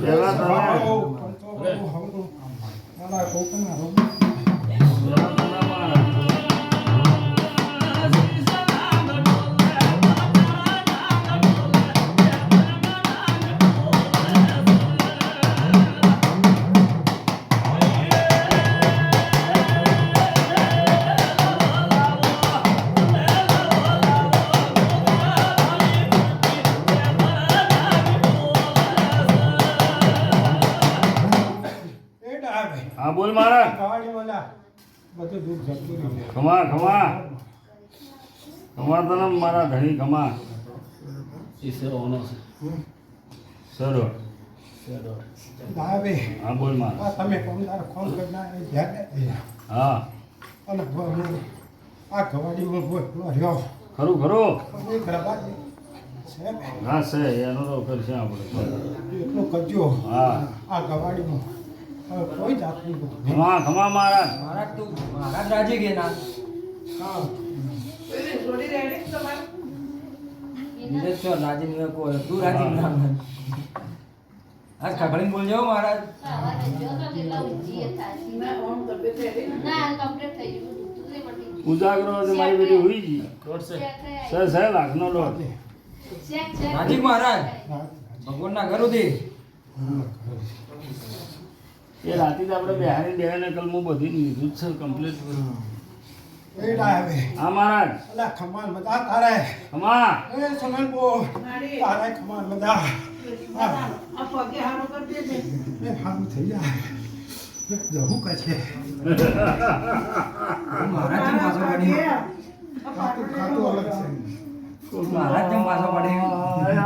પહેલા તમે હા બોલ મારા. બધું દૂધ જતું ખમા ખમા ખમા તને મારા ધણી ખમા સરો ડાવે. હા બોલ મારા. આ તમે એ ધ્યાન હા. અને આ ગવાડીમાં રહ્યો. ખરું ખરું. છે. ને, હા એનો તો કરશે આપણે. એટલું કરજો. હા. આ ગવાડીમાં કોઈ જાતનું. ખમા ખમા મારા મહારાજ. તું મહારાજ રાજી ગયા ના? હા. બીજે છો રાજી નહીં કોઈ. તું રાજી ના આજ ખબડીને બોલજો મહારાજ. ઉજાગરો છે મારી બેટી હુઈ ગઈ. સર સર લાખનો લોટ રાજી. મહારાજ? ભગવાનના ઘર સુધી. એ રાતે જ આપણે બિહારી બેહાને કલમો બધી લીધું જ છે કમ્પ્લીટ. હા મહારાજ. અલા ખમાન બધા તારે. ખમા એ સોનલ બો તારે ખમાન બધા એ હારું થઈ જાય. જવું કે છે? મહારાજ જેમ પાછો પડી ખાતું ખાતું અલગ છે. મહારાજ જેમ પાછો પડી થઈ જાય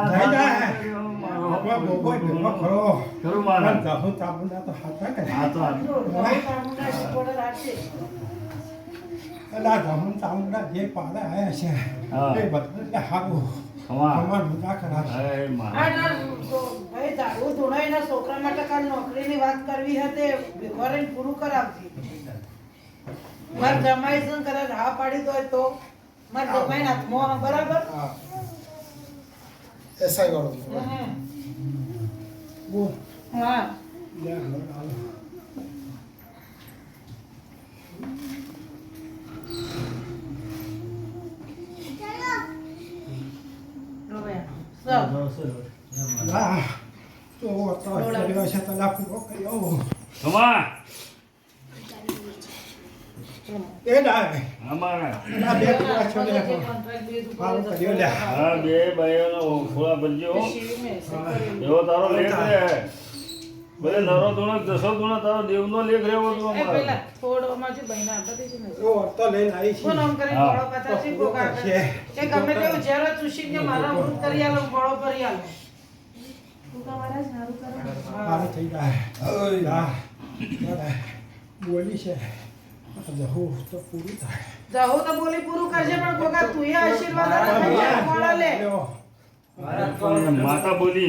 કરે છોકરા માટે કાલ નોકરીની વાત કરવી હતી પૂરું કરાવતી મારે જમાઈ શું કદાચ હા પાડી દો તો બરાબર હા એસઆઈ વાળો હમ. બો હા લે હવે હાલો. હવે ચાલ. લા તો તો કર્યો છે તલા પૂરો કર્યો ખમા એ ડાવે હા મહારાજ આ બે પૂરા છો ને હારું કર્યો લે હા બે ભાઈઓનો ખોળા ભરજો એવો તારો લેખ રે ભલે નરો ધૂણો દસો ધૂણો તારો દેવનો લેખ રહેવો તો એ પેલા થોડો માં જે બહેના આપતા હતી ને ઓ તો લઈને આવી કોણ આમ કરીને ગોળો પાછા છે ગોગા કરે? કે ગમે તેવું ઝેરો ચૂસી કે મારા વૃત કરી આલો ગોળો ભરી આલો હારું થઈ જાય. હા. બોલી છે. જહું તો પૂરું થાય. જાહો તો બોલી પૂરું કરજે પણ ગોગા તું આશીર્વાદ માતા બોલી